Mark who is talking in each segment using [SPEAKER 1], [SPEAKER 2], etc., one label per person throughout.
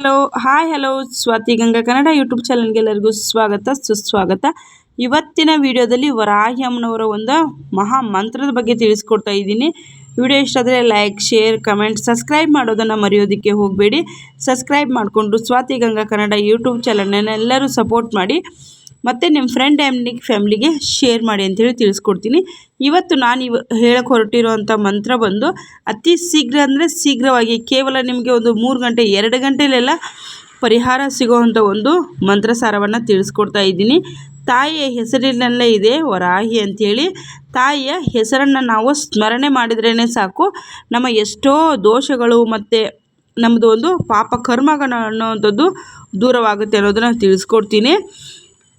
[SPEAKER 1] Hello hi hello Swathi Ganga Kannada YouTube ಚಾನಲ್ಗೆ ಎಲ್ಲರಿಗೂ ಸ್ವಾಗತ, ಸುಸ್ವಾಗತ. ಇವತ್ತಿನ ವಿಡಿಯೋದಲ್ಲಿ ವರಾಹಿ ಅಮ್ಮನವರ ಒಂದು ಮಹಾ ಮಂತ್ರದ ಬಗ್ಗೆ ತಿಳಿಸ್ಕೊಡ್ತಾ ಇದ್ದೀನಿ. ವಿಡಿಯೋ ಇಷ್ಟ ಆದರೆ ಲೈಕ್ ಶೇರ್ ಕಮೆಂಟ್ ಸಬ್ಸ್ಕ್ರೈಬ್ ಮಾಡೋದನ್ನು ಮರೆಯೋದಕ್ಕೆ ಹೋಗಬೇಡಿ. ಸಬ್ಸ್ಕ್ರೈಬ್ ಮಾಡಿಕೊಂಡು ಸ್ವಾತಿ ಗಂಗಾ ಕನ್ನಡ ಯೂಟ್ಯೂಬ್ ಚಾನಲ್ನೆಲ್ಲರೂ ಸಪೋರ್ಟ್ ಮಾಡಿ. ಮತ್ತು ನಿಮ್ಮ ಫ್ರೆಂಡ್ ಆ್ಯಂಡ್ ಫ್ಯಾಮ್ಲಿಗೆ ಶೇರ್ ಮಾಡಿ ಅಂಥೇಳಿ ತಿಳಿಸ್ಕೊಡ್ತೀನಿ. ಇವತ್ತು ನಾನು ಇವ ಹೇಳಕ್ಕೆ ಹೊರಟಿರುವಂಥ ಮಂತ್ರ ಬಂದು ಅತಿ ಶೀಘ್ರ ಅಂದರೆ ಶೀಘ್ರವಾಗಿ, ಕೇವಲ ನಿಮಗೆ ಒಂದು ಮೂರು ಗಂಟೆ, ಎರಡು ಗಂಟೆಲೆಲ್ಲ ಪರಿಹಾರ ಸಿಗೋವಂಥ ಒಂದು ಮಂತ್ರ ಸಾರವನ್ನು ತಿಳಿಸ್ಕೊಡ್ತಾ ಇದ್ದೀನಿ. ತಾಯಿಯ ಹೆಸರಿನಲ್ಲೇ ಇದೆ ವರಾಹಿ ಅಂಥೇಳಿ ತಾಯಿಯ ಹೆಸರನ್ನು ನಾವು ಸ್ಮರಣೆ ಮಾಡಿದ್ರೇ ಸಾಕು. ನಮ್ಮ ಎಷ್ಟೋ ದೋಷಗಳು ಮತ್ತು ನಮ್ಮದು ಒಂದು ಪಾಪ ಕರ್ಮಗಳು ಅನ್ನೋವಂಥದ್ದು ದೂರವಾಗುತ್ತೆ ಅನ್ನೋದನ್ನು ತಿಳಿಸ್ಕೊಡ್ತೀನಿ.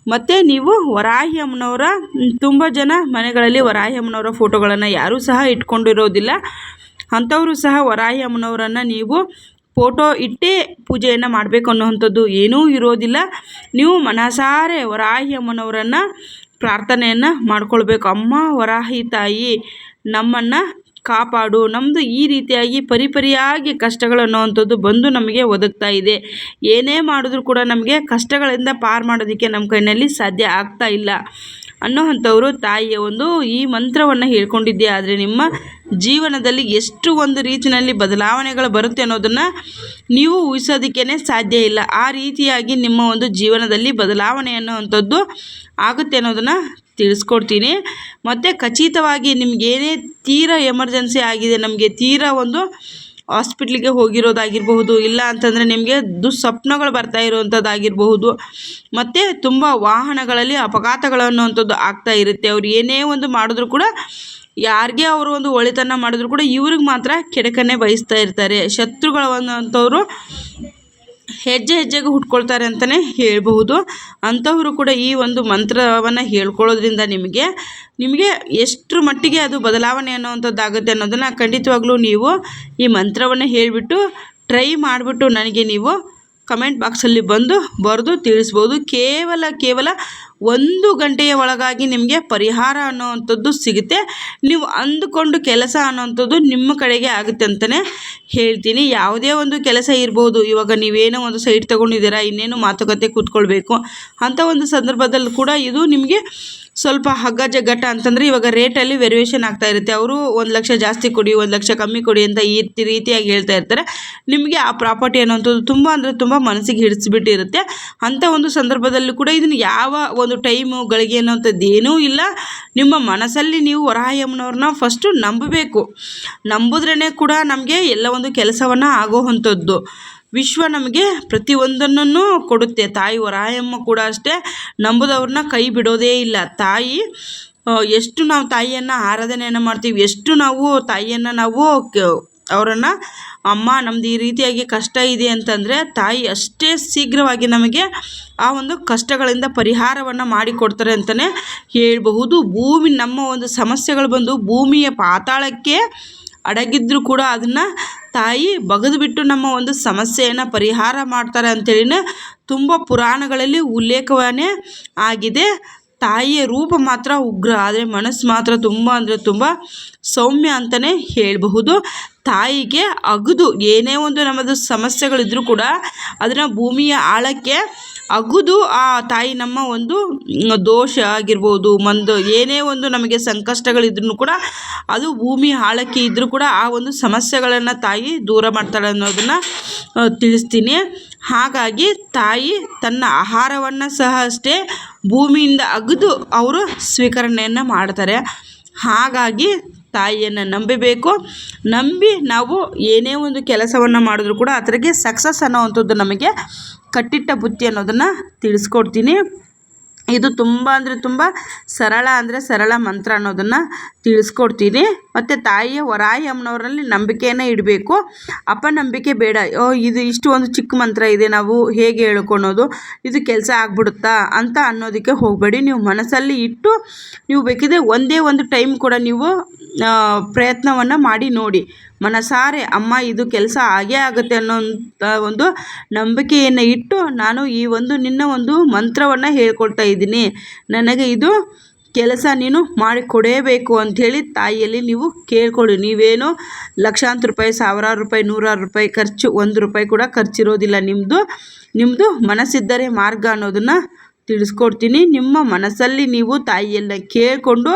[SPEAKER 1] ಮತ್ತು ನೀವು ವರಾಹಿ ಅಮ್ಮನವರ ತುಂಬ ಜನ ಮನೆಗಳಲ್ಲಿ ವರಾಹಿ ಅಮ್ಮನವರ ಫೋಟೋಗಳನ್ನು ಯಾರೂ ಸಹ ಇಟ್ಕೊಂಡಿರೋದಿಲ್ಲ. ಅಂಥವರು ಸಹ ವರಾಹಿ ಅಮ್ಮನವರನ್ನು ನೀವು ಫೋಟೋ ಇಟ್ಟೇ ಪೂಜೆಯನ್ನು ಮಾಡಬೇಕು ಅನ್ನೋವಂಥದ್ದು ಏನೂ ಇರೋದಿಲ್ಲ. ನೀವು ಮನಸಾರೆ ವರಾಹಿ ಅಮ್ಮನವರನ್ನು ಪ್ರಾರ್ಥನೆಯನ್ನು ಮಾಡ್ಕೊಳ್ಬೇಕು. ಅಮ್ಮ ವರಾಹಿ ತಾಯಿ, ನಮ್ಮನ್ನು ಕಾಪಾಡು. ನಮ್ಮದು ಈ ರೀತಿಯಾಗಿ ಪರಿಪರಿಯಾಗಿ ಕಷ್ಟಗಳು ಅನ್ನೋವಂಥದ್ದು ಬಂದು ನಮಗೆ ಒದಗ್ತಾ ಇದೆ. ಏನೇ ಮಾಡಿದ್ರೂ ಕೂಡ ನಮಗೆ ಕಷ್ಟಗಳಿಂದ ಪಾರು ಮಾಡೋದಕ್ಕೆ ನಮ್ಮ ಕೈಯಲ್ಲಿ ಸಾಧ್ಯ ಆಗ್ತಾ ಇಲ್ಲ. ಅನ್ನೋವಂಥವ್ರು ತಾಯಿಯ ಒಂದು ಈ ಮಂತ್ರವನ್ನು ಹೇಳ್ಕೊಂಡಿದ್ದೆ. ಆದರೆ ನಿಮ್ಮ ಜೀವನದಲ್ಲಿ ಎಷ್ಟು ಒಂದು ರೀತಿಯಲ್ಲಿ ಬದಲಾವಣೆಗಳು ಬರುತ್ತೆ ಅನ್ನೋದನ್ನು ನೀವು ಊಹಿಸೋದಕ್ಕೇ ಸಾಧ್ಯ ಇಲ್ಲ. ಆ ರೀತಿಯಾಗಿ ನಿಮ್ಮ ಒಂದು ಜೀವನದಲ್ಲಿ ಬದಲಾವಣೆ ಅನ್ನೋವಂಥದ್ದು ಆಗುತ್ತೆ ಅನ್ನೋದನ್ನು ತಿಳಿಸ್ಕೊಡ್ತೀನಿ. ಮತ್ತು ಖಚಿತವಾಗಿ ನಿಮಗೇನೇ ತೀರಾ ಎಮರ್ಜೆನ್ಸಿ ಆಗಿದೆ, ನಮಗೆ ತೀರಾ ಒಂದು ಹಾಸ್ಪಿಟ್ಲಿಗೆ ಹೋಗಿರೋದಾಗಿರಬಹುದು, ಇಲ್ಲ ಅಂತಂದರೆ ನಿಮಗೆ ದುಸ್ವಪ್ನಗಳು ಬರ್ತಾ ಇರುವಂಥದ್ದಾಗಿರಬಹುದು ಮತ್ತು ತುಂಬ ವಾಹನಗಳಲ್ಲಿ ಅಪಘಾತಗಳು ಅನ್ನುವಂಥದ್ದು ಆಗ್ತಾ ಇರುತ್ತೆ. ಅವ್ರು ಏನೇ ಒಂದು ಮಾಡಿದ್ರು ಕೂಡ ಯಾರಿಗೆ ಅವರು ಒಂದು ಒಳಿತನ್ನು ಮಾಡಿದ್ರು ಕೂಡ ಇವ್ರಿಗೆ ಮಾತ್ರ ಕೆಡಕನ್ನೇ ಬಯಸ್ತಾ ಇರ್ತಾರೆ. ಶತ್ರುಗಳು ಅನ್ನೋಂಥವ್ರು ಹೆಜ್ಜೆ ಹೆಜ್ಜೆಗೆ ಹುಟ್ಕೊಳ್ತಾರೆ ಅಂತಲೇ ಹೇಳಬಹುದು. ಅಂಥವರು ಕೂಡ ಈ ಒಂದು ಮಂತ್ರವನ್ನು ಹೇಳ್ಕೊಳ್ಳೋದ್ರಿಂದ ನಿಮಗೆ ನಿಮಗೆ ಎಷ್ಟರ ಮಟ್ಟಿಗೆ ಅದು ಬದಲಾವಣೆ ಅನ್ನೋವಂಥದ್ದಾಗುತ್ತೆ ಅನ್ನೋದನ್ನು ಖಂಡಿತವಾಗ್ಲೂ ನೀವು ಈ ಮಂತ್ರವನ್ನು ಹೇಳಿಬಿಟ್ಟು ಟ್ರೈ ಮಾಡಿಬಿಟ್ಟು ನನಗೆ ನೀವು ಕಮೆಂಟ್ ಬಾಕ್ಸಲ್ಲಿ ಬಂದು ಬರೆದು ತಿಳಿಸ್ಬೋದು. ಕೇವಲ ಕೇವಲ ಒಂದು ಗಂಟೆಯ ಒಳಗಾಗಿ ನಿಮಗೆ ಪರಿಹಾರ ಅನ್ನೋವಂಥದ್ದು ಸಿಗುತ್ತೆ. ನೀವು ಅಂದುಕೊಂಡು ಕೆಲಸ ಅನ್ನೋವಂಥದ್ದು ನಿಮ್ಮ ಕಡೆಗೆ ಆಗುತ್ತೆ ಅಂತಲೇ ಹೇಳ್ತೀನಿ, ಯಾವುದೇ ಒಂದು ಕೆಲಸ ಇರ್ಬೋದು, ಇವಾಗ ನೀವೇನೋ ಒಂದು ಸೈಟ್ ತೊಗೊಂಡಿದ್ದೀರಾ, ಇನ್ನೇನು ಮಾತುಕತೆ ಕೂತ್ಕೊಳ್ಬೇಕು ಅಂಥ ಒಂದು ಸಂದರ್ಭದಲ್ಲಿ ಕೂಡ ಇದು ನಿಮಗೆ ಸ್ವಲ್ಪ ಹಗ್ಗ ಜಗ್ಗಟ ಅಂತಂದರೆ ಇವಾಗ ರೇಟಲ್ಲಿ ವೆರಿಯೇಷನ್ ಆಗ್ತಾ ಇರುತ್ತೆ. ಅವರು ಒಂದು ಲಕ್ಷ ಜಾಸ್ತಿ ಕೊಡಿ, ಒಂದು ಲಕ್ಷ ಕಮ್ಮಿ ಕೊಡಿ ಅಂತ ಈ ರೀತಿಯಾಗಿ ಹೇಳ್ತಾ ಇರ್ತಾರೆ. ನಿಮಗೆ ಆ ಪ್ರಾಪರ್ಟಿ ಅನ್ನೋಂಥದ್ದು ತುಂಬ ಅಂದರೆ ತುಂಬ ಮನಸ್ಸಿಗೆ ಹಿಡಿಸ್ಬಿಟ್ಟಿರುತ್ತೆ. ಅಂಥ ಒಂದು ಸಂದರ್ಭದಲ್ಲೂ ಕೂಡ ಇದನ್ನು ಯಾವ ಒಂದು ಟೈಮು ಗಳಿಗೆ ಅನ್ನೋಂಥದ್ದು ಏನೂ ಇಲ್ಲ. ನಿಮ್ಮ ಮನಸ್ಸಲ್ಲಿ ನೀವು ವರಾಯಮ್ಮನವ್ರನ್ನ ಫಸ್ಟು ನಂಬಬೇಕು. ನಂಬಿದ್ರೇ ಕೂಡ ನಮಗೆ ಎಲ್ಲ ಒಂದು ಕೆಲಸವನ್ನು ಆಗೋವಂಥದ್ದು ವಿಶ್ವ ನಮಗೆ ಪ್ರತಿಯೊಂದನ್ನು ಕೊಡುತ್ತೆ. ತಾಯಿ ವರಾಯಮ್ಮ ಕೂಡ ಅಷ್ಟೇ, ನಂಬುದವ್ರನ್ನ ಕೈ ಬಿಡೋದೇ ಇಲ್ಲ. ತಾಯಿ ಎಷ್ಟು ನಾವು ತಾಯಿಯನ್ನು ಆರಾಧನೆಯನ್ನು ಮಾಡ್ತೀವಿ, ಎಷ್ಟು ನಾವು ತಾಯಿಯನ್ನು ನಾವು ಅವರನ್ನು, ಅಮ್ಮ, ನಮ್ದು ಈ ರೀತಿಯಾಗಿ ಕಷ್ಟ ಇದೆ ಅಂತಂದರೆ, ತಾಯಿ ಅಷ್ಟೇ ಶೀಘ್ರವಾಗಿ ನಮಗೆ ಆ ಒಂದು ಕಷ್ಟಗಳಿಂದ ಪರಿಹಾರವನ್ನು ಮಾಡಿಕೊಡ್ತಾರೆ ಅಂತಲೇ ಹೇಳಬಹುದು. ಭೂಮಿ, ನಮ್ಮ ಒಂದು ಸಮಸ್ಯೆಗಳು ಬಂದು ಭೂಮಿಯ ಪಾತಾಳಕ್ಕೆ ಅಡಗಿದ್ದರೂ ಕೂಡ ಅದನ್ನು ತಾಯಿ ಬಗೆದುಬಿಟ್ಟು ನಮ್ಮ ಒಂದು ಸಮಸ್ಯೆಯನ್ನು ಪರಿಹಾರ ಮಾಡ್ತಾರೆ ಅಂತೇಳಿನೇ ತುಂಬ ಪುರಾಣಗಳಲ್ಲಿ ಉಲ್ಲೇಖವೇ ಆಗಿದೆ. ತಾಯಿಯ ರೂಪ ಮಾತ್ರ ಉಗ್ರ, ಆದರೆ ಮನಸ್ಸು ಮಾತ್ರ ತುಂಬ ಅಂದರೆ ತುಂಬ ಸೌಮ್ಯ ಅಂತಲೇ ಹೇಳಬಹುದು. ತಾಯಿಗೆ ಅಗದು ಏನೇ ಒಂದು ನಮ್ಮದು ಸಮಸ್ಯೆಗಳಿದ್ರೂ ಕೂಡ ಅದನ್ನು ಭೂಮಿಯ ಆಳಕ್ಕೆ ಅಗುದು ಆ ತಾಯಿ ನಮ್ಮ ಒಂದು ದೋಷ ಆಗಿರ್ಬೋದು ಒಂದು ಏನೇ ಒಂದು ನಮಗೆ ಸಂಕಷ್ಟಗಳಿದ್ರೂ ಕೂಡ ಅದು ಭೂಮಿ ಆಳಕ್ಕೆ ಇದ್ದರೂ ಕೂಡ ಆ ಒಂದು ಸಮಸ್ಯೆಗಳನ್ನು ತಾಯಿ ದೂರ ಮಾಡ್ತಾಳೆ ಅನ್ನೋದನ್ನು ತಿಳಿಸ್ತೀನಿ. ಹಾಗಾಗಿ ತಾಯಿ ತನ್ನ ಆಹಾರವನ್ನು ಸಹ ಅಷ್ಟೇ ಭೂಮಿಯಿಂದ ಅಗೆದು ಅವರು ಸ್ವೀಕರಣೆಯನ್ನು ಮಾಡ್ತಾರೆ. ಹಾಗಾಗಿ ತಾಯಿಯನ್ನು ನಂಬಬೇಕು. ನಂಬಿ ನಾವು ಏನೇ ಒಂದು ಕೆಲಸವನ್ನು ಮಾಡಿದ್ರು ಕೂಡ ಅದರಿಗೆ ಸಕ್ಸಸ್ ಅನ್ನೋವಂಥದ್ದು ನಮಗೆ ಕಟ್ಟಿಟ್ಟ ಬುತ್ತಿ ಅನ್ನೋದನ್ನು ತಿಳಿಸ್ಕೊಡ್ತೀನಿ. ಇದು ತುಂಬ ಅಂದರೆ ತುಂಬ ಸರಳ ಅಂದರೆ ಸರಳ ಮಂತ್ರ ಅನ್ನೋದನ್ನು ತಿಳಿಸ್ಕೊಡ್ತೀನಿ. ಮತ್ತು ತಾಯಿಯ ವರಾಯಿ ಅಮ್ಮನವರಲ್ಲಿ ನಂಬಿಕೆಯನ್ನು ಇಡಬೇಕು. ಅಪನಂಬಿಕೆ ಬೇಡ. ಓ, ಇದು ಇಷ್ಟು ಒಂದು ಚಿಕ್ಕ ಮಂತ್ರ ಇದೆ, ನಾವು ಹೇಗೆ ಹೇಳ್ಕೊಳೋದು? ಇದು ಕೆಲಸ ಆಗ್ಬಿಡುತ್ತಾ ಅಂತ ಅನ್ನೋದಕ್ಕೆ ಹೋಗಬೇಡಿ. ನೀವು ಮನಸ್ಸಲ್ಲಿ ಇಟ್ಟು ನೀವು ಬೇಕಿದ್ರೆ ಒಂದೇ ಒಂದು ಟೈಮ್ ಕೂಡ ನೀವು ಪ್ರಯತ್ನವನ್ನು ಮಾಡಿ ನೋಡಿ. ಮನಸಾರೆ, ಅಮ್ಮ, ಇದು ಕೆಲಸ ಆಗೇ ಆಗುತ್ತೆ ಅನ್ನೋಂಥ ಒಂದು ನಂಬಿಕೆಯನ್ನು ಇಟ್ಟು ನಾನು ಈ ಒಂದು ನಿನ್ನ ಒಂದು ಮಂತ್ರವನ್ನು ಹೇಳ್ಕೊಳ್ತಾ ಇದ್ದೀನಿ. ನನಗೆ ಇದು ಕೆಲಸ ನೀನು ಮಾಡಿಕೊಡೇಬೇಕು ಅಂಥೇಳಿ ತಾಯಿಯಲ್ಲಿ ನೀವು ಕೇಳ್ಕೊಳ್ಳಿ. ನೀವೇನು ಲಕ್ಷಾಂತರ ರೂಪಾಯಿ, ಸಾವಿರಾರು ರೂಪಾಯಿ, ನೂರಾರು ರೂಪಾಯಿ ಖರ್ಚು, ಒಂದು ರೂಪಾಯಿ ಕೂಡ ಖರ್ಚಿರೋದಿಲ್ಲ. ನಿಮ್ಮದು ನಿಮ್ಮದು ಮನಸ್ಸಿದ್ದರೆ ಮಾರ್ಗ ಅನ್ನೋದನ್ನು ತಿಳಿಸ್ಕೊಡ್ತೀನಿ. ನಿಮ್ಮ ಮನಸ್ಸಲ್ಲಿ ನೀವು ತಾಯಿಯನ್ನು ಕೇಳಿಕೊಂಡು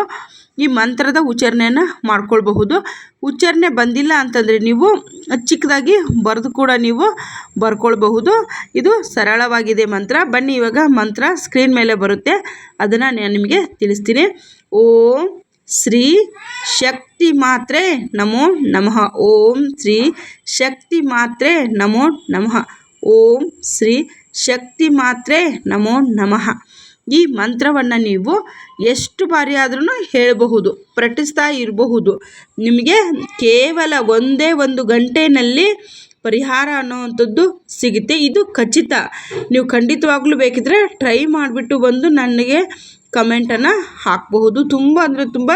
[SPEAKER 1] ಈ ಮಂತ್ರದ ಉಚ್ಚಾರಣೆಯನ್ನು ಮಾಡ್ಕೊಳ್ಬಹುದು. ಉಚ್ಚಾರಣೆ ಬಂದಿಲ್ಲ ಅಂತಂದರೆ ನೀವು ಚಿಕ್ಕದಾಗಿ ಬರೆದು ಕೂಡ ನೀವು ಬರ್ಕೊಳ್ಬಹುದು. ಇದು ಸರಳವಾಗಿದೆ ಮಂತ್ರ. ಬನ್ನಿ ಇವಾಗ ಮಂತ್ರ ಸ್ಕ್ರೀನ್ ಮೇಲೆ ಬರುತ್ತೆ. ಅದನ್ನು ನಾನು ನಿಮಗೆ ತಿಳಿಸ್ತೀನಿ. ಓಂ ಶ್ರೀ ಶಕ್ತಿ ಮಾತ್ರೆ ನಮೋ ನಮಃ. ಓಂ ಶ್ರೀ ಶಕ್ತಿ ಮಾತ್ರೆ ನಮೋ ನಮಃ. ಓಂ ಶ್ರೀ ಶಕ್ತಿ ಮಾತ್ರೆ ನಮೋ ನಮಃ. ಈ ಮಂತ್ರವನ್ನು ನೀವು ಎಷ್ಟು ಬಾರಿ ಆದ್ರೂ ಹೇಳಬಹುದು ಪ್ರಟಿಸ್ತಾ ಇರಬಹುದು. ನಿಮಗೆ ಕೇವಲ ಒಂದೇ ಒಂದು ಗಂಟೆಯಲ್ಲಿ ಪರಿಹಾರ ಅನ್ನೋವಂಥದ್ದು ಸಿಗುತ್ತೆ. ಇದು ಖಚಿತ. ನೀವು ಖಂಡಿತವಾಗ್ಲೂ ಬೇಕಿದ್ರೆ ಟ್ರೈ ಮಾಡಿಬಿಟ್ಟು ಬಂದು ನನಗೆ ಕಮೆಂಟನ್ನು ಹಾಕಬಹುದು. ತುಂಬ ಅಂದರೆ ತುಂಬ.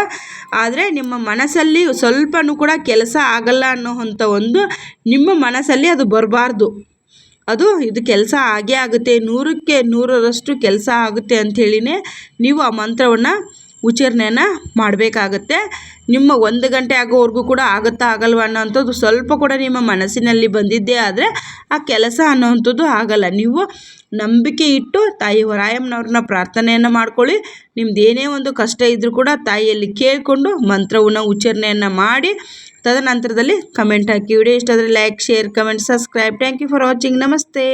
[SPEAKER 1] ಆದರೆ ನಿಮ್ಮ ಮನಸ್ಸಲ್ಲಿ ಸ್ವಲ್ಪನೂ ಕೂಡ ಕೆಲಸ ಆಗಲ್ಲ ಅನ್ನೋವಂಥ ಒಂದು ನಿಮ್ಮ ಮನಸ್ಸಲ್ಲಿ ಅದು ಬರಬಾರ್ದು. ಅದು ಇದು ಕೆಲಸ ಆಗೇ ಆಗುತ್ತೆ. ನೂರಕ್ಕೆ ನೂರರಷ್ಟು ಕೆಲಸ ಆಗುತ್ತೆ ಅಂಥೇಳಿನೇ ನೀವು ಆ ಮಂತ್ರವನ್ನು ಉಚ್ಚಾರಣೆಯನ್ನು ಮಾಡಬೇಕಾಗತ್ತೆ. ನಿಮ್ಮ ಒಂದು ಗಂಟೆ ಆಗೋವರೆಗೂ ಕೂಡ ಆಗುತ್ತಾ ಆಗಲ್ವ ಅನ್ನೋವಂಥದ್ದು ಸ್ವಲ್ಪ ಕೂಡ ನಿಮ್ಮ ಮನಸ್ಸಿನಲ್ಲಿ ಬಂದಿದ್ದೇ ಆದರೆ ಆ ಕೆಲಸ ಅನ್ನೋವಂಥದ್ದು ಆಗಲ್ಲ. ನೀವು ನಂಬಿಕೆ ಇಟ್ಟು ತಾಯಿ ಹೊರಾಯಮ್ಮನವ್ರನ್ನ ಪ್ರಾರ್ಥನೆಯನ್ನು ಮಾಡ್ಕೊಳ್ಳಿ. ನಿಮ್ದು ಏನೇ ಒಂದು ಕಷ್ಟ ಇದ್ದರೂ ಕೂಡ ತಾಯಿಯಲ್ಲಿ ಕೇಳಿಕೊಂಡು ಮಂತ್ರವನ್ನು ಉಚ್ಚಾರಣೆಯನ್ನು ಮಾಡಿ. ತದನಂತರದಲ್ಲಿ ಕಮೆಂಟ್ ಹಾಕಿ. ವಿಡಿಯೋ ಇಷ್ಟ ಆದರೆ like share comment subscribe thank you for watching ನಮಸ್ತೆ.